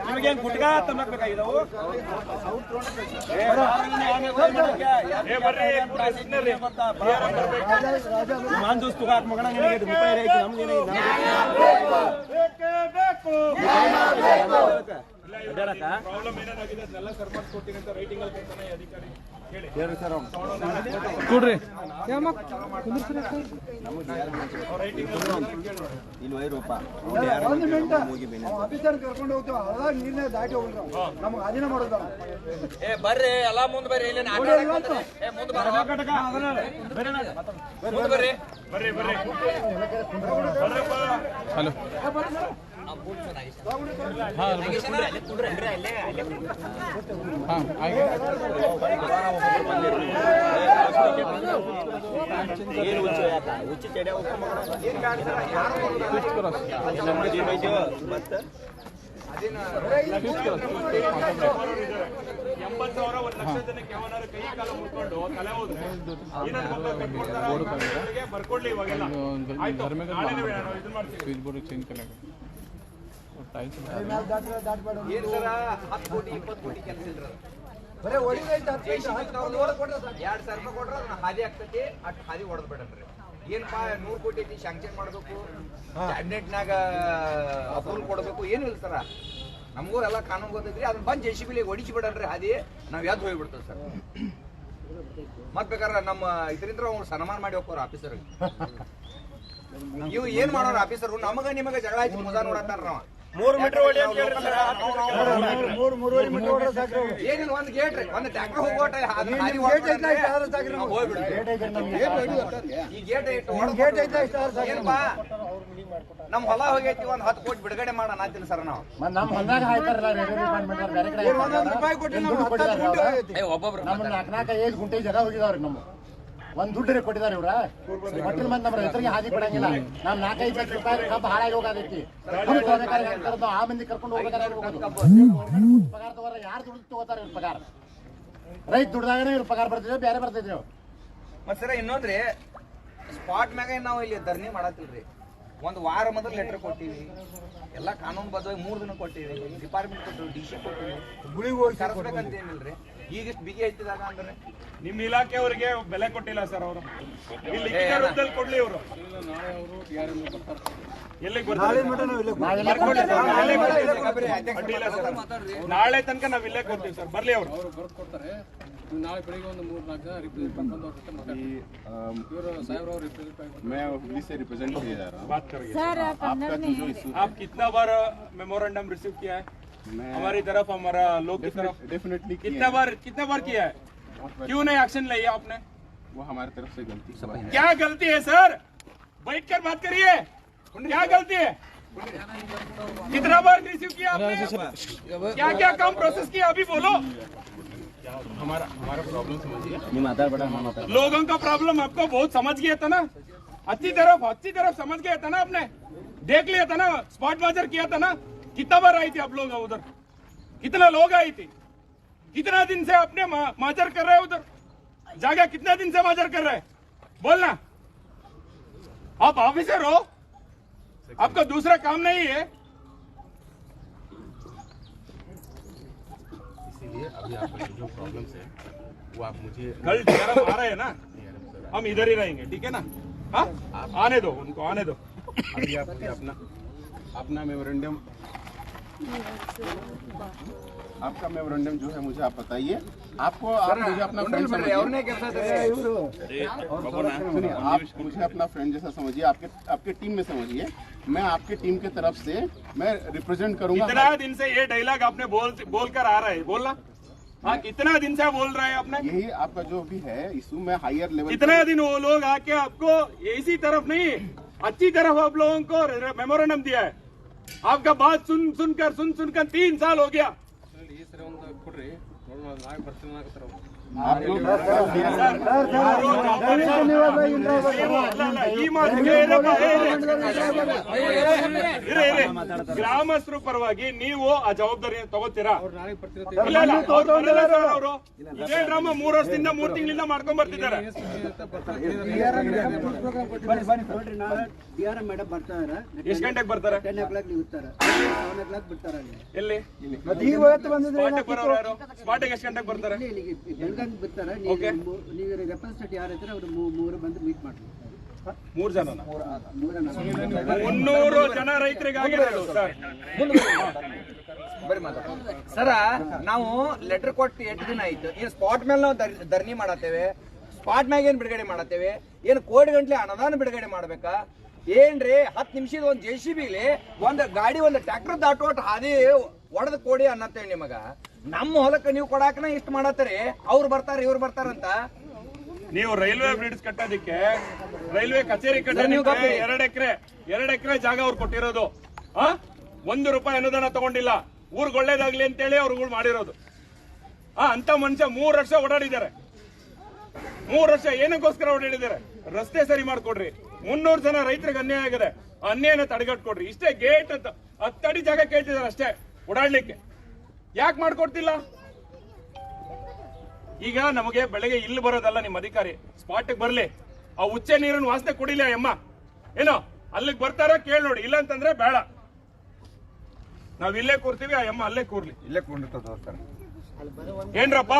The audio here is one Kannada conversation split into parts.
ನಿಮಗೇನ್ ಗುಟ್ಗ ತಂಬಕ್ಬೇಕಾಗಿದ್ದವು ಮಾಂದೂಸ್ ತುಗ ಮಗನ ನಿನಗೆ ರೂಪಾಯಿ ರೈತ ನಮ್ಗೆ ಪ್ರಾಬ್ಲಮ್ ಏನೇನಾಗಿದೆ ಅದನ್ನೆಲ್ಲ ಸರ್ಮಸ್ ಕೊಟ್ಟಿರಿ ಅಂತ ರೈಟಿಂಗ್ ಅಲ್ಲಿ ಕೊಡ್ತಾನೆ ಅಧಿಕಾರಿ. ಹೇಳಿ. ಕೊಡ್ರಿ. ಒಂದು ಆಫೀಸರ್ ಕರ್ಕೊಂಡು ಹೋಗ್ತಾವ ಅದಾಗ ನೀರ್ನೇ ದಾಟಿ ಹೋಗ್ತಾವ ನಮ್ಗೆ ಅದಿನ ಮಾಡೋದು ಏ ಬರ್ರಿ ಎಲ್ಲಾ ಮುಂದ್ ಬರ್ರಿ ಇಲ್ಲಿ ಮುಂದ್ ಬರ್ರಿ ಬರ್ರಿ ಬರ್ರಿ ಹಲೋ. ಹಾಂ ಆಯ್ತು ಏನು ಹುಚ್ಚು ಯಾಕ ಹುಚ್ಚು ಚಡ್ಯ ಮತ್ತೆ ಎಂಬತ್ ಸಾವಿರ ಒಂದು ಲಕ್ಷ ಜನಕ್ಕೆ ಯಾವನಾರು ಕೈ ಕಾಲ ಮುಟ್ಕೊಂಡು ತಲೆ ಹೋದ್ರೆ ಅವ್ರಿಗೆ ಬರ್ಕೊಡ್ಲಿ ಇವಾಗೆಲ್ಲ ಆಯ್ತು ನಾಳೆನೇ ಇದನ್ನ ಮಾಡ್ತೀವಿ ಬರೇ ಹೊಡಿದೈತೆ ಎರಡ್ ಸಾವಿರ ರೂಪಾಯಿ ಕೊಟ್ರ ಅದನ್ನ ಹಾದಿ ಆಗ್ತೈತಿ ಅಟ್ ಹಾದಿ ಹೊಡೆದ್ ಬಿಡನ್ರಿ ಏನಪ್ಪಾ ನೂರು ಕೋಟಿ ಐತಿ ಶಾಂಕ್ಷನ್ ಮಾಡಬೇಕು ಕ್ಯಾಬಿನೆಟ್ನಾಗ ಅಪ್ರೂವಲ್ ಕೊಡಬೇಕು ಏನು ಇಲ್ಲ ಸರ ನಮಗೂ ಎಲ್ಲ ಕಾನೂನು ಗೊತ್ತೈತ್ರಿ ಅದನ್ನ ಬಂದ್ ಜೆ ಸಿ ಬಿಲಿ ಹೊಡಿಸಿ ಬಿಡನ್ರಿ ಹಾದಿ ನಾವ್ ಯಾವ್ದು ಹೋಗ್ಬಿಡ್ತೇವೆ ಸರ್ ಮತ್ ಬೇಕಾದ್ರೆ ನಮ್ಮ ಇದರಿಂದ ಅವ್ರು ಸನ್ಮಾನ ಮಾಡಿ ಹೋಗ್ತಾರ ಆಫೀಸರ್ ನೀವು ಏನ್ ಮಾಡೋರು ಆಫೀಸರ್ ನಮಗ ನಿಮಗ ಜಗಳ ಆಯ್ತು ಮುದ ನೋಡತ್ತಾರ ನಾವ್. ಮೂರು ಮೀಟರ್ ಹೊಡಿ ಅಂತ ಹೇಳ್ರಿ ಸರ್ ಮೂರು ಮೂರುವರೆ ಮೀಟರ್ ಹೊಡೆದ್ರೆ ಸಾಕ್ರಿ ಅವ್ರು. ಏನಿಲ್ಲ ಒಂದ್ ಗೇಟ್ ರೀ ಒಂದ್ ಟ್ರ್ಯಾಕ್ಟರ್ ನಿಮ್ ಹಾದಿ ಗೇಟ್ ಐತೆ ಇಷ್ಟ ಆದ್ರೆ ಸಾಕ್ರಿ ನಾವು ನಮ್ಗೆ. ಗೇಟ್ ಐತೆ ನಮ್ಗೆ. ಈ ಗೇಟ್ ಇಟ್ಟು ನಿಮ್ ಗೇಟ್ ಐತೆ ಇಷ್ಟ ಆದ್ರೆ ಸಾಕ್ರಿ ಏನಪ್ಪಾ ನಮ್ ಹೊಲ ಹೋಗೈತಿ ಒಂದ್ ಹತ್ತು ಕೋಟಿ ಬಿಡುಗಡೆ ಮಾಡೋಣ ಅಂತೀನಿ ಸರ್ ನಾವು ಮತ್ತ್ ನಮ್ ಹೊಲ್ದಾಗ ಹಾಯ್ತಾರಲ್ಲ ರೆವೆನ್ಯೂ ಡಿಪಾರ್ಟ್ಮೆಂಟ್ ಅವ್ರು ಬೇರೆ ಕಡೆ ಇವ್ರು ಒಂದೊಂದು ರೂಪಾಯಿ ಕೊಟ್ಟು ನಾವು ಹತ್ತು ಹತ್ತು ಗುಂಟೆ ಹೋಗೈತಿ. ಒಬ್ಬೊಬ್ರು ನಮ್ಮ ನಾಲ್ಕು ನಾಲ್ಕು ಐದು ಗುಂಟೆ ಜಾಗ ಹೋಗಿದಾವ್ರಿ ನಮ್ಮ ಒಂದ್ ದುಡ್ಡು ಕೊಟ್ಟಿದ್ದಾರೆ ಇವ್ರ. ಒಟ್ಟಿನ ಮಂದಿ ನಮ್ಮ ರೈತರಿಗೆ ಹಾದಿ ಕೊಡಂಗಿಲ್ಲ. ನಮ್ ನಾಲ್ಕೈದು ಲಕ್ಷ ರೂಪಾಯಿ ಕಬ್ಬ ಹಾಳಾಗಿ ಹೋಗದೈತಿ ಆ ಮಂದಿ ಕರ್ಕೊಂಡು ಹೋಗ್ಬೇಕಾದ್ರೆ ಪಗಾರ ತಗೋರ ಯಾರು ದುಡ್ಡು ತಗೋತಾರ ಇವ್ರ ಪಗಾರ? ರೈತ ದುಡ್ದಾಗನೇ ಇವ್ರ ಪಗಾರ ಬರ್ತಿದ್ರು ಬೇರೆ ಬರ್ತಿದ್ರು ಮತ್ ಸರ ಇನ್ನೊಂದ್ರಿ ಸ್ಪಾಟ್ ಮ್ಯಾಗ ನಾವು ಇಲ್ಲಿ ಧರ್ನಿ ಮಾಡತ್ತಿಲ್ರಿ ಒಂದ್ ವಾರ ಮೊದಲು ಲೆಟರ್ ಕೊಟ್ಟಿವಿ. ಎಲ್ಲ ಕಾನೂನು ಬದ್ಧವಾಗಿ ಮೂರ್ ದಿನ ಕೊಟ್ಟಿವಿ. ಡಿಪಾರ್ಟ್ಮೆಂಟ್ ಕೊಟ್ಟಿವಿ ಡಿ ಸಿ ಕೊಟ್ಟಿವಿ. ಗುಳಿಗೆ ಹೋಗಿ ಕರೆಸ್ಬೇಕಂತ ಏನಿಲ್ರಿ. ಈಗ ಇಷ್ಟು ಬಿಗಿ ಐತಿದಾಗ ಅಂದ್ರೆ ನಿಮ್ ಇಲಾಖೆಯವರಿಗೆ ಬೆಲೆ ಕೊಟ್ಟಿಲ್ಲ ಸರ್ ಅವರು ಇಲ್ಲಿ ಲಿಖಿತ ರೂಪದಲ್ಲಿ ಕೊಡ್ಲಿ ಇವರು ಎಲ್ಲಿಗೆ ನಾಳೆ ಬರ್ತಾರೆ ಮಟ್ಟ ನಾವು ಇಲ್ಲೇ ಬರ್ಕೊಡ್ಲಿ ಸರ್, ನಾಳೆ ಬರ್ತೀವಿ ಸರ್. ಬರೀ ಅಧ್ಯಕ್ಷ ಅಡ್ಡಿಲ್ಲ ಸರ್. ನಾಳೆ ತನಕ ನಾವ್ ಇಲ್ಲೇ ಕೊಡ್ತೀವಿ ಸರ್ ಬರ್ಲಿ ಅವರು ಅವರು ಬರ್ದು ಕೊಡ್ತಾರೆ ನೀವು ನಾಳೆ ಬೆಳಿಗ್ಗೆ ಒಂದು ಮೂರು ನಾಲ್ಕು ಜನ ರಿಪ್ರೆಸೆಂಟ್ ಬಂದು ಅವ್ರ ಜೊತೆ ಮಾತಾಡಿ ಇವರು ಸಾಹೇಬ್ರು ಅವ್ರು ರಿಪ್ರೆಸೆಂಟ್ ಆಗಿ मैं हुगली से रिप्रेजेंट किया जा रहा हूँ बात करिए सर आपका कन्नड़ जो में इशू आप कितना बार मेमोरेंडम रिसीव किया है मैं हमारी तरफ़ हमारा लोग की तरफ़। डेफिनेटली कितना बार कितना बार किया है? क्यों नहीं एक्शन लिया आपने? वो हमारे तरफ़ से गलती क्या गलती है सर? बैठ कर बात करिए। क्या गलती है? कितना बार रिसीव किया आपने? क्या क्या काम प्रोसेस किया? अभी बोलो। हमारा हमारा प्रॉब्लम समझिए। बड़ा लोगों का प्रॉब्लम आपको बहुत समझ गया था ना? अच्छी तरफ़ अच्छी तरफ़ समझ गया था ना आपने? देख लिया था ना? स्पॉट बाज़ार किया था ना? कितना बार आई थी आप लोग उधर? कितना लोग आई थी? कितना दिन से अपने मा- माजर कर रहे हैं उधर? जागा कितना दिन से माजर कर रहे हैं? बोलना। आप ऑफिसर हो? आपका दूसरा काम नहीं है? इसीलिए अभी आपका जो प्रॉब्लम्स है वो आप मुझे कल डीआरएम आ रहे हैं ना? हम इधर ही रहेंगे ठीक है ना? हाँ? आने दो उनको आने दो। अभी आप अपना अपना मेमोरेंडम आपका मेमोरेंडम जो है मुझे आप बताइए। आपको आप मुझे अपना फ्रेंड समझिए। आप मुझे अपना फ्रेंड जैसा समझिए आपके आपके टीम में समझिए। मैं आपके टीम के तरफ़ से मैं रिप्रेजेंट करूँगा। इतना दिन से ये डायलॉग आपने बोल बोल कर आ रहा है बोलना। हाँ कितना दिन से बोल रहे हैं अपने यही आपका जो भी है इशू में हायर लेवल इतना दिन वो लोग आके आपको इसी तरफ़ नहीं अच्छी तरफ़ आप लोगों को मेमोरेंडम दिया है। आपका बात सुन सुनकर सुन सुनकर तीन साल हो गया। ಗ್ರಾಮಸ್ಥರು ಪರವಾಗಿ ನೀವು ಆ ಜವಾಬ್ದಾರಿಯನ್ನು ತಗೋತೀರಾ ಡ್ರಾಮ ಮೂರ್ ವರ್ಷದಿಂದ ಮೂರ್ ತಿಂಗಳಿಂದ ಮಾಡ್ಕೊಂಡ್ ಬರ್ತಿದ್ದಾರೆ ಎಷ್ಟು ಗಂಟೆಗೆ ಬರ್ತಾರೆ ಎಲ್ಲಿ ಸ್ಪಾಟಿಗೆ ಎಷ್ಟು ಗಂಟೆಗೆ ಬರ್ತಾರೆ ಬೆಳಗಾವಿ ಬಿಡ್ತಾರೆ ನೀವು ನೀವು ರೆಪ್ರೆಸೆಂಟೇಟಿವ್ ಯಾರು ಇದ್ರೆ ಅವರು ಮೂರು ಬಂದು ಮೀಟ್ ಮಾಡ್ತಾರೆ. ಮೂರು ಜನ. ಮುನ್ನೂರು ಜನ ರೈತರಿಗಾಗಿ ಸರ್. ನಾವು ಲೆಟರ್ ಕೊಟ್ಟು ಎಂಟು ದಿನ ಆಯ್ತು. ಈ ಸ್ಪಾಟ್ ಮೇಲೆ ನಾವು ಧರ್- ಧರಣಿ ಮಾಡತ್ತೇವೆ? ಸ್ಪಾಟ್ ಮ್ಯಾಗ ಏನ್ ಬಿಡುಗಡೆ ಮಾಡತ್ತೇವೆ? ಏನ್ ಕೋಟಿ ಗಂಟ್ಲೆ ಅನುದಾನ ಬಿಡುಗಡೆ ಮಾಡ್ಬೇಕಾ? ಏನ್ರಿ ಹತ್ತು ನಿಮಿಷದ ಒಂದ್ ಜೆ ಸಿ ಬಿಲಿ ಒಂದ್ ಗಾಡಿ ಒಂದ್ ಟ್ರ್ಯಾಕ್ಟರ್ ದಾಟೋಟ್ ಹಾದಿ ಒಡೆದ ಕೊಡಿ ಅನ್ನತ್ತೇವೆ ನಿಮಗ. ನಮ್ಮ ಹೊಲಕ್ಕೆ ನೀವು ಕೊಡಾಕನ ಇಷ್ಟ ಮಾಡತ್ತರಿ? ಅವ್ರು ಬರ್ತಾರ ಇವ್ರು ಬರ್ತಾರಂತ ನೀವು ರೈಲ್ವೆ ಬ್ರಿಡ್ಜ್ ಕಟ್ಟೋದಿಕ್ಕೆ ರೈಲ್ವೆ ಕಚೇರಿ ಕಟ್ಟೋದಕ್ಕೆ ಎರಡ್ ಎಕರೆ ಎರಡ್ ಎಕರೆ ಜಾಗ ಅವ್ರು ಕೊಟ್ಟಿರೋದು. ಆ? ಒಂದು ರೂಪಾಯಿ ಅನುದಾನ ತಗೊಂಡಿಲ್ಲ. ಊರ್ಗ್ ಒಳ್ಳೇದಾಗ್ಲಿ ಅಂತೇಳಿ ಅವ್ರುಗಳು ಮಾಡಿರೋದು. ಆ ಅಂತ ಮನುಷ್ಯ ಮೂರ್ ವರ್ಷ ಓಡಾಡಿದ್ದಾರೆ. ಮೂರ್ ವರ್ಷ ಏನಕ್ಕೋಸ್ಕರ ಓಡಾಡಿದ್ದಾರೆ? ರಸ್ತೆ ಸರಿ ಮಾಡ್ಕೊಡ್ರಿ. ಮುನ್ನೂರು ಜನ ರೈತರಿಗೆ ಅನ್ಯಾಯ ಆಗಿದೆ. ಅನ್ಯಾಯನ ತಡೆಗಟ್ಕೊಡ್ರಿ. ಇಷ್ಟೇ ಗೇಟ್ ಅಂತ ಹತ್ತಡಿ ಜಾಗ ಕೇಳ್ತಿದ್ದಾರೆ ಅಷ್ಟೇ. ಓಡಾಡ್ಲಿಕ್ಕೆ. ಯಾಕೆ ಮಾಡ್ಕೊಡ್ತಿಲ್ಲ? ಈಗ ನಮಗೆ ಬೆಳಗ್ಗೆ ಇಲ್ಲಿ ಬರೋದಲ್ಲ ನಿಮ್ಮ ಅಧಿಕಾರಿ. ಸ್ಪಾಟ್ಗೆ ಬರ್ಲಿ. ಆ ಉಚ್ಚೆ ನೀರನ್ನು ವಾಸನೆ ಕುಡಿಲಿ ಆ ಅಮ್ಮ ಏನೋ? ಅಲ್ಲಿಗೆ ಬರ್ತಾರ ಕೇಳಿ ನೋಡಿ. ಇಲ್ಲ ಅಂತಂದ್ರೆ ಬೇಡ. ನಾವ್ ಇಲ್ಲೇ ಕೂರ್ತೀವಿ ಆ ಅಮ್ಮ ಅಲ್ಲೇ ಕೂರ್ಲಿ. ಇಲ್ಲೇ ಕೂರ್ತಾರೆ ಏನ್ರಪ್ಪ?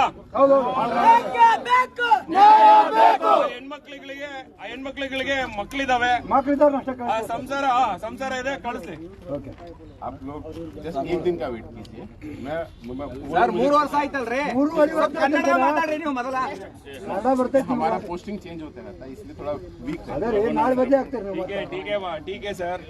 ಹೆಣ್ಮಕ್ಳುಗಳಿಗೆ ಆ ಹೆಣ್ಮಕ್ಳುಗಳಿಗೆ ಮಕ್ಳಿದಾವೆ ಮಕ್ಕಳಿದ್ದಾರೆ ಅಷ್ಟೇ ಆ ಸಂಸಾರ ಆ, ಸಂಸಾರ ಇದೆ ಕಳಿಸ್ಲಿ ಓಕೆ आप लोग जस्ट एक दिन का वेट कीजिए मैं मैं ಸರ್ ಮೂರು ವರ್ಷ ಆಯ್ತಲ್ರಿ ಮೂರುವರೆ ವರ್ಷ ಸ್ವಲ್ಪ ಕನ್ನಡ ಮಾತಾಡ್ರಿ ನೀವು ಮೊದಲ ಕನ್ನಡ ಬರ್ತೈತಿ हमारा पोस्टिंग चेंज होता रहता है इसलिए थोड़ा वीक ಅದೇ ರೀ ನಾಳೆ ಬದಲಿ ಆಗ್ತೀರಿ ನೀವು ಟೀಕೆ ಟೀಕೆ ಟೀಕೆ ಸರ್